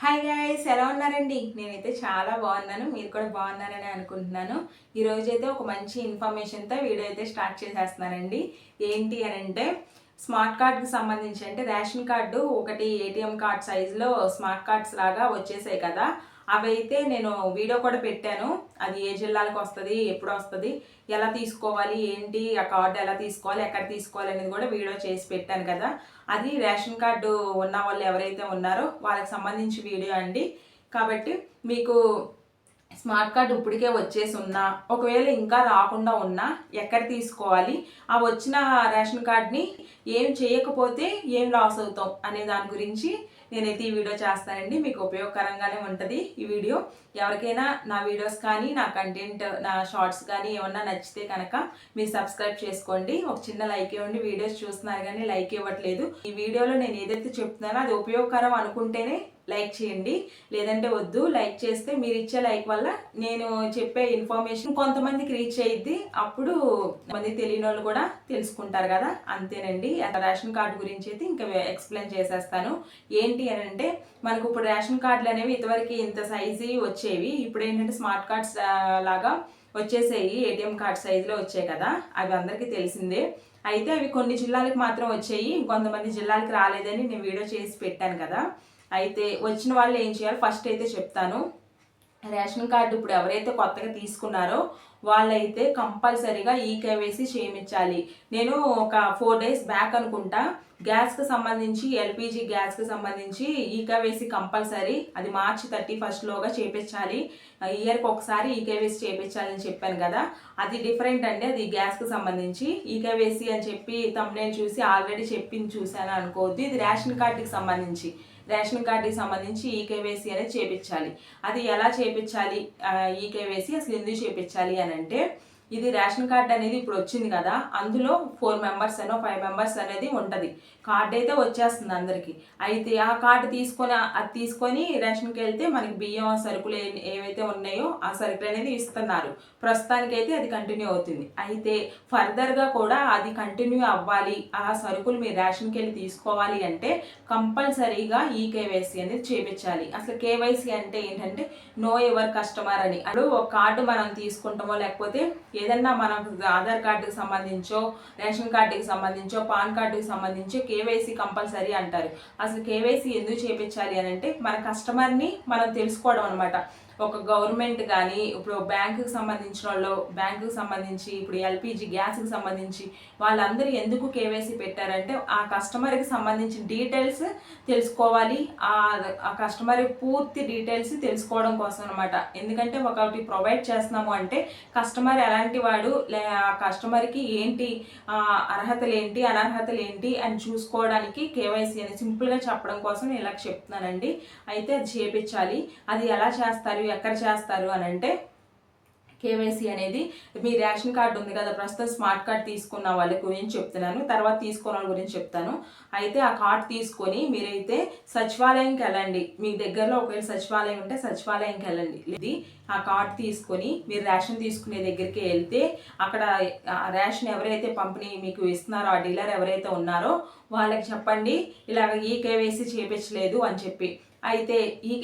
Hi guys ఎలా ఉన్నారండి? నేనైతే చాలా బాగున్నాను. మీరు కూడా బాగున్నారని అనుకుంటున్నాను. ఈరోజు అయితే ఒక మంచి ఇన్ఫర్మేషన్తో వీడియో అయితే స్టార్ట్ చేసేస్తున్నానండి. ఏంటి అని అంటే స్మార్ట్ కార్డ్కి సంబంధించి అంటే రేషన్ కార్డు ఒకటి ఏటీఎం కార్డ్ సైజులో స్మార్ట్ కార్డ్స్ లాగా వచ్చేసాయి కదా. అవి అయితే నేను వీడియో కూడా పెట్టాను. అది ఏ జిల్లాలకు వస్తుంది ఎప్పుడు వస్తుంది ఎలా తీసుకోవాలి ఏంటి ఆ కార్డు ఎలా తీసుకోవాలి ఎక్కడ తీసుకోవాలి అనేది కూడా వీడియో చేసి పెట్టాను కదా. అది రేషన్ కార్డు ఉన్న వాళ్ళు ఎవరైతే ఉన్నారో వాళ్ళకి సంబంధించి వీడియో అండి. కాబట్టి మీకు స్మార్ట్ కార్డ్ ఇప్పటికే వచ్చేసి ఉన్నా ఒకవేళ ఇంకా రాకుండా ఉన్నా ఎక్కడ తీసుకోవాలి ఆ వచ్చిన రేషన్ కార్డ్ని ఏం చేయకపోతే ఏం లాస్ అవుతాం అనే దాని గురించి నేనైతే ఈ వీడియో చేస్తానండి. మీకు ఉపయోగకరంగానే ఉంటుంది ఈ వీడియో. ఎవరికైనా నా వీడియోస్ కానీ నా కంటెంట్ నా షార్ట్స్ కానీ ఏమన్నా నచ్చితే కనుక మీరు సబ్స్క్రైబ్ చేసుకోండి. ఒక చిన్న లైక్ ఇవ్వండి. వీడియోస్ చూస్తున్నారు కానీ లైక్ ఇవ్వట్లేదు. ఈ వీడియోలో నేను ఏదైతే చెప్తున్నానో అది ఉపయోగకరం అనుకుంటేనే లైక్ చేయండి. లేదంటే వద్దు. లైక్ చేస్తే మీరు ఇచ్చే లైక్ వల్ల నేను చెప్పే ఇన్ఫర్మేషన్ కొంతమందికి రీచ్ అయ్యిద్ది అప్పుడు మంది తెలియని వాళ్ళు కూడా తెలుసుకుంటారు కదా. అంతేనండి. అక్కడ రేషన్ కార్డు గురించి అయితే ఇంకా ఎక్స్ప్లెయిన్ చేసేస్తాను. ఏంటి అని అంటే మనకు ఇప్పుడు రేషన్ కార్డులు అనేవి ఇంతవరకు ఇంత సైజు వచ్చేవి. ఇప్పుడు ఏంటంటే స్మార్ట్ కార్డ్స్ లాగా వచ్చేసాయి. ఏటీఎం కార్డ్ సైజులో వచ్చాయి కదా. అవి అందరికీ తెలిసిందే. అయితే అవి కొన్ని జిల్లాలకు మాత్రం వచ్చాయి. ఇంకొంతమంది జిల్లాలకు రాలేదని నేను వీడియో చేసి పెట్టాను కదా. అయితే వచ్చిన వాళ్ళు ఏం చేయాలి? ఫస్ట్ అయితే చెప్తాను. రేషన్ కార్డు ఇప్పుడు ఎవరైతే కొత్తగా తీసుకున్నారో వాళ్ళైతే కంపల్సరీగా ఈ కేవైసీ చేయించాలి. నేను ఒక ఫోర్ డేస్ బ్యాక్ అనుకుంటా. గ్యాస్కి సంబంధించి ఎల్పిజి గ్యాస్కి సంబంధించి ఈకేవేసి కంపల్సరీ. అది మార్చి థర్టీ ఫస్ట్లోగా చేపించాలి. ఇయర్కి ఒకసారి ఈకేవేసి చేపించాలని చెప్పాను కదా. అది డిఫరెంట్ అండి. అది గ్యాస్కి సంబంధించి. ఈకేవేసి అని చెప్పి తమ్మునేను చూసి ఆల్రెడీ చెప్పింది చూశాను అనుకోవద్దు. ఇది రేషన్ కార్డుకి సంబంధించి. రేషన్ కార్డుకి సంబంధించి ఈకేవేసి అనేది చేపించాలి. అది ఎలా చేపించాలి? ఈకేవైసీ అసలు ఎందుకు చేపించాలి అని అంటే ఇది రేషన్ కార్డ్ అనేది ఇప్పుడు వచ్చింది కదా అందులో ఫోర్ మెంబర్స్ అనో ఫైవ్ మెంబర్స్ అనేది ఉంటుంది. కార్డు అయితే వచ్చేస్తుంది అందరికి. అయితే ఆ కార్డు తీసుకొని అది తీసుకొని రేషన్కి వెళ్తే మనకి బియ్యం సరుకులు ఏవైతే ఉన్నాయో ఆ సరుకులు అనేది ఇస్తున్నారు. ప్రస్తుతానికి అయితే అది కంటిన్యూ అవుతుంది. అయితే ఫర్దర్గా కూడా అది కంటిన్యూ అవ్వాలి. ఆ సరుకులు మీరు రేషన్కి వెళ్ళి తీసుకోవాలి అంటే కంపల్సరీగా ఈ కేవైసీ అనేది చేపించాలి. అసలు కేవైసీ అంటే ఏంటంటే నో ఎవర్ కస్టమర్ అని. అప్పుడు ఒక కార్డు మనం తీసుకుంటామో లేకపోతే ఏదన్నా మనం ఆధార్ కార్డుకి సంబంధించో రేషన్ కార్డుకి సంబంధించో పాన్ కార్డుకి సంబంధించో కేవైసీ కంపల్సరీ అంటారు. అసలు కేవైసీ ఎందుకు చేయించాలి అని అంటే మన కస్టమర్ని మనం తెలుసుకోవడం అనమాట ఒక గవర్నమెంట్ కానీ ఇప్పుడు బ్యాంకుకి సంబంధించిన వాళ్ళు బ్యాంకుకి సంబంధించి ఇప్పుడు ఎల్పిజి గ్యాస్కి సంబంధించి వాళ్ళందరూ ఎందుకు కేవైసీ పెట్టారంటే ఆ కస్టమర్కి సంబంధించిన డీటెయిల్స్ తెలుసుకోవాలి. ఆ కస్టమర్ పూర్తి డీటెయిల్స్ తెలుసుకోవడం కోసం అనమాట ఎందుకంటే ఒకటి ప్రొవైడ్ చేస్తున్నాము అంటే కస్టమర్ ఎలాంటి వాడు ఆ కస్టమర్కి ఏంటి అర్హతలు ఏంటి అనర్హతలు ఏంటి అని చూసుకోవడానికి కేవైసీ అని సింపుల్గా చెప్పడం కోసం ఇలా చెప్తున్నానండి. అయితే అది చేపించాలి. అది ఎలా చేస్తారు? ఎక్కడ చేస్తారు అని అంటే కేవైసీ అనేది మీ రేషన్ కార్డు ఉంది కదా ప్రస్తుతం స్మార్ట్ కార్డ్ తీసుకున్న వాళ్ళ గురించి చెప్తున్నాను. తర్వాత తీసుకున్న వాళ్ళ గురించి చెప్తాను. అయితే ఆ కార్డ్ తీసుకొని మీరైతే సచివాలయంకి వెళ్ళండి. మీ దగ్గరలో ఒకవేళ సచివాలయం ఉంటే సచివాలయంకి వెళ్ళండి. ఇది ఆ కార్డ్ తీసుకొని మీరు రేషన్ తీసుకునే దగ్గరికి వెళ్తే అక్కడ రేషన్ ఎవరైతే పంపిణీ మీకు ఇస్తున్నారో ఆ డీలర్ ఎవరైతే ఉన్నారో వాళ్ళకి చెప్పండి ఇలాగ ఈ కేవైసీ చేపించలేదు అని చెప్పి. అయితే ఈ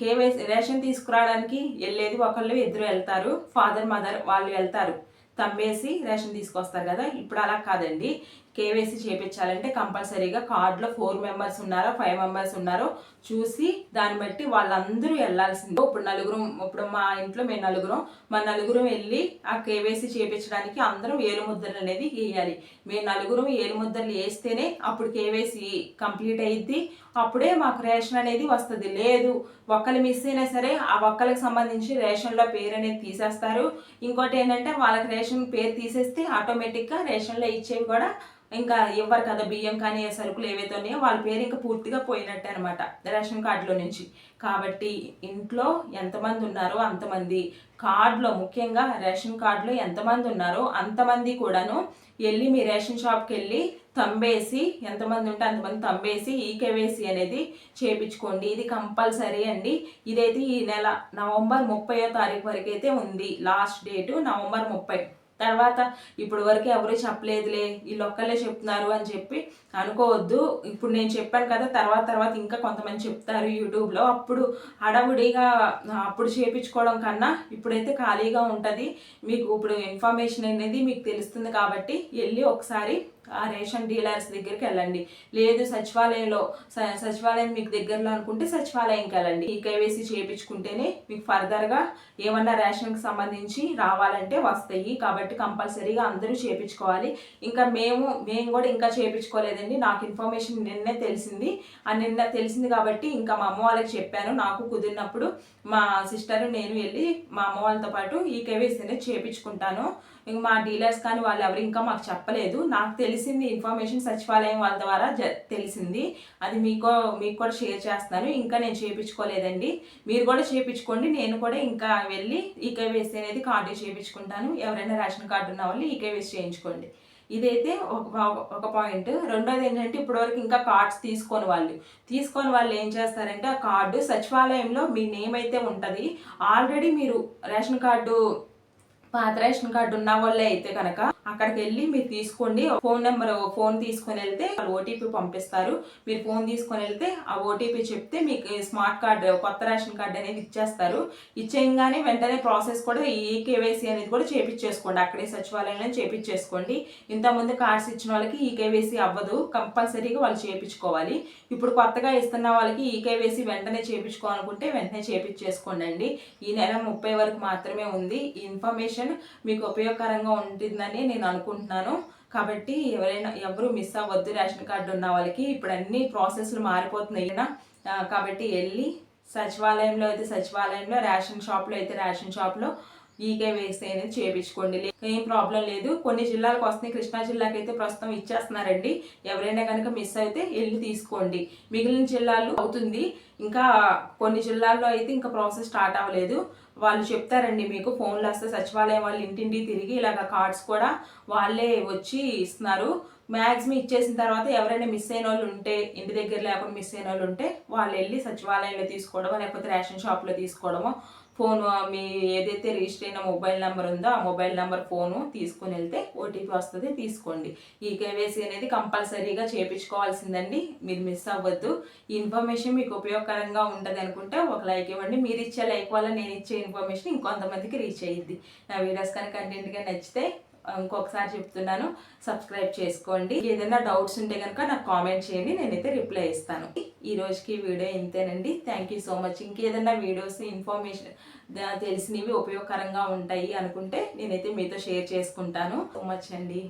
కేవైసీ రేషన్ తీసుకురావడానికి వెళ్ళేది ఒకళ్ళు ఇద్దరు వెళ్తారు. ఫాదర్ మదర్ వాళ్ళు వెళ్తారు. తమ్మేసి రేషన్ తీసుకొస్తారు కదా. ఇప్పుడు అలా కాదండి. కేవైసీ చేయించాలంటే కంపల్సరీగా కార్డులో ఫోర్ మెంబర్స్ ఉన్నారో ఫైవ్ మెంబర్స్ ఉన్నారో చూసి దాన్ని బట్టి వాళ్ళందరూ వెళ్ళాల్సిందే ఇప్పుడు నలుగురం ఇప్పుడు మా ఇంట్లో మేము నలుగురం మా నలుగురం వెళ్ళి ఆ కేవైసీ చేయించడానికి అందరం ఏలు ముద్రలు అనేది వేయాలి మేము నలుగురం ఏలు ముద్రలు వేస్తేనే అప్పుడు కేవైసీ కంప్లీట్ అయ్యిద్ది అప్పుడే మాకు రేషన్ అనేది వస్తుంది. లేదు ఒక్కరు మిస్ అయినా సరే ఆ ఒక్కరికి సంబంధించి రేషన్లో పేరు అనేది తీసేస్తారు. ఇంకోటి ఏంటంటే వాళ్ళకి రేషన్ పేరు తీసేస్తే ఆటోమేటిక్గా రేషన్లో ఇచ్చేవి కూడా ఇంకా ఇవ్వరు కదా బియ్యం కానీ సరుకులు ఏవైతే ఉన్నాయో వాళ్ళ పేరు ఇంకా పూర్తిగా పోయినట్టే అనమాట రేషన్ కార్డులో నుంచి. కాబట్టి ఇంట్లో ఎంతమంది ఉన్నారో అంతమంది కార్డులో ముఖ్యంగా రేషన్ కార్డులో ఎంతమంది ఉన్నారో అంతమంది కూడాను వెళ్ళి మీ రేషన్ షాప్కి వెళ్ళి తంబేసి ఎంతమంది ఉంటే అంతమంది తంబేసి ఈ కేవైసీ అనేది చేపించుకోండి. ఇది కంపల్సరీ అండి. ఇదైతే ఈ నెల నవంబర్ ముప్పయో తారీఖు వరకు అయితే ఉంది. లాస్ట్ డేటు నవంబర్ ముప్పై. తర్వాత ఇప్పుడు వరకు ఎవరు చెప్పలేదులే వీళ్ళు ఒక్కళ్ళే చెప్తున్నారు అని చెప్పి అనుకోవద్దు. ఇప్పుడు నేను చెప్పాను కదా తర్వాత తర్వాత ఇంకా కొంతమంది చెప్తారు యూట్యూబ్లో. అప్పుడు హడావుడిగా అప్పుడు చేపించుకోవడం కన్నా ఇప్పుడైతే ఖాళీగా ఉంటుంది. మీకు ఇప్పుడు ఇన్ఫర్మేషన్ అనేది మీకు తెలుస్తుంది కాబట్టి వెళ్ళి ఒకసారి రేషన్ డీలర్స్ దగ్గరికి వెళ్ళండి. లేదు సచివాలయంలో సచివాలయం మీకు దగ్గరలో అనుకుంటే సచివాలయంకి వెళ్ళండి. ఈ కేవైసీ చేయించుకుంటేనే మీకు ఫర్దర్గా ఏమన్నా రేషన్కి సంబంధించి రావాలంటే వస్తాయి. కాబట్టి కంపల్సరీగా అందరూ చేయించుకోవాలి ఇంకా మేము మేము కూడా ఇంకా చేయించుకోలేదండి నాకు ఇన్ఫర్మేషన్ నిన్నే తెలిసింది. ఆ నిన్న తెలిసింది కాబట్టి ఇంకా మా అమ్మ వాళ్ళకి చెప్పాను. నాకు కుదిరినప్పుడు మా సిస్టర్ నేను వెళ్ళి మా అమ్మ వాళ్ళతో పాటు ఈ కేవైసీ చేయించుకుంటాను ఇంక మా డీలర్స్ కానీ వాళ్ళు ఎవరు ఇంకా మాకు చెప్పలేదు. నాకు తెలిసింది ఇన్ఫర్మేషన్ సచివాలయం వాళ్ళ ద్వారా జ తెలిసింది. అది మీకు మీకు కూడా షేర్ చేస్తాను. ఇంకా నేను చేయించుకోలేదండి మీరు కూడా చేయించుకోండి నేను కూడా ఇంకా వెళ్ళి ఈకేవైసీ అనేది కార్డు చేయించుకుంటాను ఎవరైనా రేషన్ కార్డు ఉన్న వాళ్ళు ఈకేవైసీ చేయించుకోండి. ఇదైతే ఒక ఒక పాయింట్. రెండోది ఏంటంటే ఇప్పటివరకు ఇంకా కార్డ్స్ తీసుకొని వాళ్ళు. తీసుకొని వాళ్ళు ఏం చేస్తారంటే ఆ కార్డు సచివాలయంలో మీ నేమ్ అయితే ఉంటుంది. ఆల్రెడీ మీరు రేషన్ కార్డు పాత రేషన్ కార్డు ఉన్న వాళ్ళే అయితే కనుక అక్కడికి వెళ్ళి మీరు తీసుకోండి. ఫోన్ నెంబర్ ఫోన్ తీసుకొని వెళ్తే వాళ్ళు ఓటీపీ పంపిస్తారు. మీరు ఫోన్ తీసుకొని వెళ్తే ఆ ఓటీపీ చెప్తే మీకు స్మార్ట్ కార్డ్ కొత్త రేషన్ కార్డు అనేది ఇచ్చేస్తారు. ఇచ్చేయంగానే వెంటనే ప్రాసెస్ కూడా ఈ కేవైసీ అనేది కూడా చేపించేసుకోండి అక్కడే సచివాలయంలో చేపించేసుకోండి ఇంతకుముందు కార్డ్స్ ఇచ్చిన వాళ్ళకి ఈ కేవైసీ అవ్వదు. కంపల్సరీగా వాళ్ళు చేపించుకోవాలి ఇప్పుడు కొత్తగా ఇస్తున్న వాళ్ళకి ఈ కేవైసీ వెంటనే చేపించుకోవాలనుకుంటే వెంటనే చేపించేసుకోండి ఈ నెల ముప్పై వరకు మాత్రమే ఉంది. ఈ ఇన్ఫర్మేషన్ మీకు ఉపయోగకరంగా ఉంటుందని నేను అనుకుంటున్నాను. కాబట్టి ఎవరైనా ఎవరు మిస్ అవ్వద్దు రేషన్ కార్డు ఉన్న వాళ్ళకి ఇప్పుడు అన్ని ప్రాసెస్లు మారిపోతున్నాయి కాబట్టి వెళ్ళి సచివాలయంలో అయితే సచివాలయంలో రేషన్ షాప్లో అయితే రేషన్ షాప్లో ఈకే వేస్తే అనేది చేయించుకోండి ఏం ప్రాబ్లం లేదు. కొన్ని జిల్లాలకు వస్తున్నాయి. కృష్ణా జిల్లాకి అయితే ప్రస్తుతం ఇచ్చేస్తున్నారండి. ఎవరైనా కనుక మిస్ అయితే వెళ్ళి తీసుకోండి. మిగిలిన జిల్లాలు అవుతుంది. ఇంకా కొన్ని జిల్లాల్లో అయితే ఇంకా ప్రాసెస్ స్టార్ట్ అవ్వలేదు. వాళ్ళు చెప్తారండి మీకు ఫోన్లు వస్తే సచివాలయం వాళ్ళు ఇంటింటికి తిరిగి ఇలాగ కార్డ్స్ కూడా వాళ్ళే వచ్చి ఇస్తున్నారు. మ్యాక్సిమం ఇచ్చేసిన తర్వాత ఎవరైనా మిస్ అయిన వాళ్ళు ఉంటే ఇంటి దగ్గర లేకుండా మిస్ అయిన వాళ్ళు ఉంటే వాళ్ళు వెళ్ళి సచివాలయంలో తీసుకోవడమో లేకపోతే రేషన్ షాప్లో తీసుకోవడమో ఫోన్ మీ ఏదైతే రిజిస్టర్ అయిన మొబైల్ నెంబర్ ఉందో ఆ మొబైల్ నెంబర్ ఫోను తీసుకుని వెళ్తే ఓటీపీ వస్తుంది తీసుకోండి. ఈ కేవైసీ అనేది కంపల్సరీగా చేయించుకోవాల్సిందండి మీరు మిస్ అవ్వద్దు. ఈ ఇన్ఫర్మేషన్ మీకు ఉపయోగకరంగా ఉంటుంది అనుకుంటే ఒక లైక్ ఇవ్వండి. మీరు ఇచ్చే లైక్ వల్ల నేను ఇచ్చే ఇన్ఫర్మేషన్ ఇంకొంతమందికి రీచ్ అయ్యిద్ది నా వీడియోస్ కనుక కంటెంట్గా నచ్చితే ఇంకొకసారి చెప్తున్నాను. సబ్స్క్రైబ్ చేసుకోండి. ఏదైనా డౌట్స్ ఉంటే కనుక నాకు కామెంట్ చేయండి. నేనైతే రిప్లై ఇస్తాను. ఈ రోజుకి వీడియో ఇంతేనండి. థ్యాంక్ యూ సో మచ్ ఇంకేదైనా వీడియోస్ ఇన్ఫర్మేషన్ తెలిసినవి ఉపయోగకరంగా ఉంటాయి అనుకుంటే నేనైతే మీతో షేర్ చేసుకుంటాను. సో మచ్ అండి.